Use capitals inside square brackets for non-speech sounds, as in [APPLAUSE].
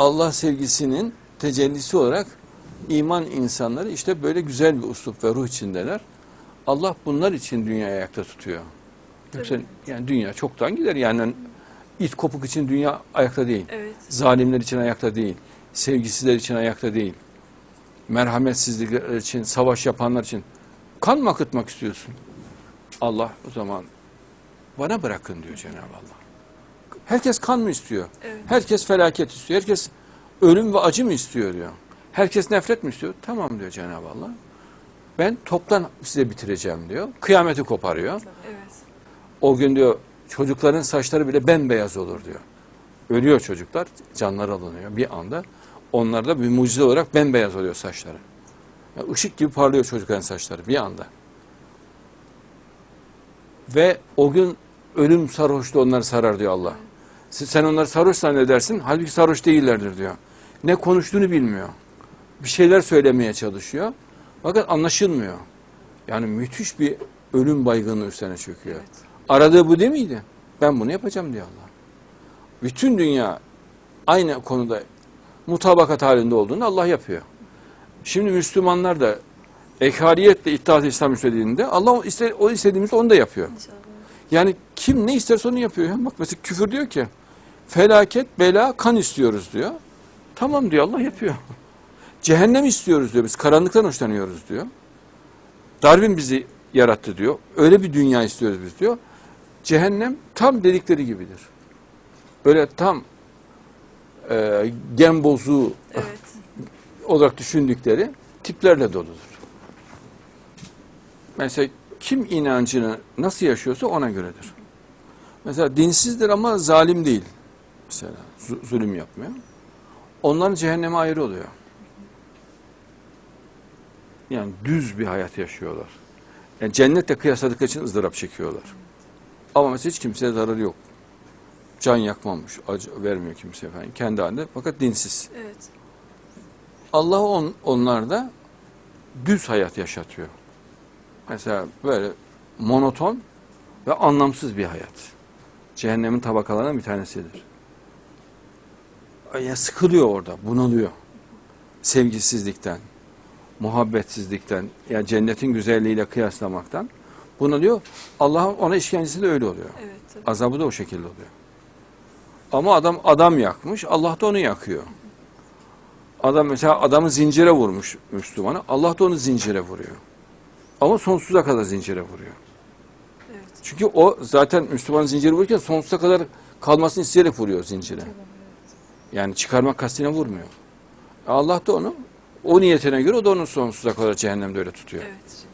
Allah sevgisinin tecellisi olarak iman insanları işte böyle güzel bir uslup ve ruh içindeler. Allah bunlar için dünyayı ayakta tutuyor. Yoksa yani dünya çoktan gider. Yani it kopuk için dünya ayakta değil. Evet. Zalimler için ayakta değil. Sevgisizler için ayakta değil. Merhametsizlikler için, savaş yapanlar için. Kan mı akıtmak istiyorsun? Allah o zaman bana bırakın diyor Cenab-ı Allah. Herkes kan mı istiyor? Evet. Herkes felaket istiyor. Herkes ölüm ve acı mı istiyor diyor. Herkes nefret mi istiyor? Tamam diyor Cenab-ı Allah. Ben toptan size bitireceğim diyor. Kıyameti koparıyor. Evet. O gün diyor çocukların saçları bile bembeyaz olur diyor. Ölüyor çocuklar, canları alınıyor bir anda. Onlarda bir mucize olarak bembeyaz oluyor saçları. Yani ışık gibi parlıyor çocukların saçları bir anda. Ve o gün ölüm sarhoşluğu onları sarar diyor Allah. Siz- Sen onları sarhoş zannedersin, halbuki sarhoş değillerdir diyor. Ne konuştuğunu bilmiyor. Bir şeyler söylemeye çalışıyor. Fakat anlaşılmıyor. Yani müthiş bir ölüm baygınlığı üstüne çöküyor. Evet. Aradığı bu değil miydi? Ben bunu yapacağım diyor Allah. Bütün dünya aynı konuda mutabakat halinde olduğunu Allah yapıyor. Şimdi Müslümanlar da ekariyetle İttihat-ı İslam istediğinde Allah o, iste, o istediğimizde onu da yapıyor. İnşallah. Yani kim ne isterse onu yapıyor. Ya. Bak mesela küfür diyor ki felaket, bela, kan istiyoruz diyor. Tamam diyor Allah yapıyor. [LAUGHS] Cehennem istiyoruz diyor. Biz karanlıktan hoşlanıyoruz diyor. Darwin bizi yarattı diyor. Öyle bir dünya istiyoruz biz diyor. Cehennem tam dedikleri gibidir. Böyle tam e, gen bozuğu Evet. [LAUGHS] olarak düşündükleri tiplerle doludur. Mesela kim inancını nasıl yaşıyorsa ona göredir. Mesela dinsizdir ama zalim değil. Mesela zu- zulüm yapmıyor. Onların cehenneme ayrı oluyor. Yani düz bir hayat yaşıyorlar. Yani cennetle kıyasladıkları için ızdırap çekiyorlar. Ama mesela hiç kimseye zararı yok. Can yakmamış, acı vermiyor kimseye efendim. Kendi halinde fakat dinsiz. Evet. Allah on, onlarda düz hayat yaşatıyor. Mesela böyle monoton ve anlamsız bir hayat. Cehennemin tabakalarından bir tanesidir. Ya sıkılıyor orada, bunalıyor. Sevgisizlikten, muhabbetsizlikten, ya cennetin güzelliğiyle kıyaslamaktan bunalıyor. Allah'ın ona işkencesi de öyle oluyor. Evet. Tabii. Azabı da o şekilde oluyor. Ama adam adam yakmış, Allah da onu yakıyor. Adam mesela adamı zincire vurmuş Müslümanı, Allah da onu zincire vuruyor. Ama sonsuza kadar zincire vuruyor. Evet. Çünkü o zaten Müslüman zinciri vururken sonsuza kadar kalmasını isteyerek vuruyor zincire. Yani çıkarmak kastıyla vurmuyor. Allah da onu o niyetine göre o da onu sonsuza kadar cehennemde öyle tutuyor. Evet.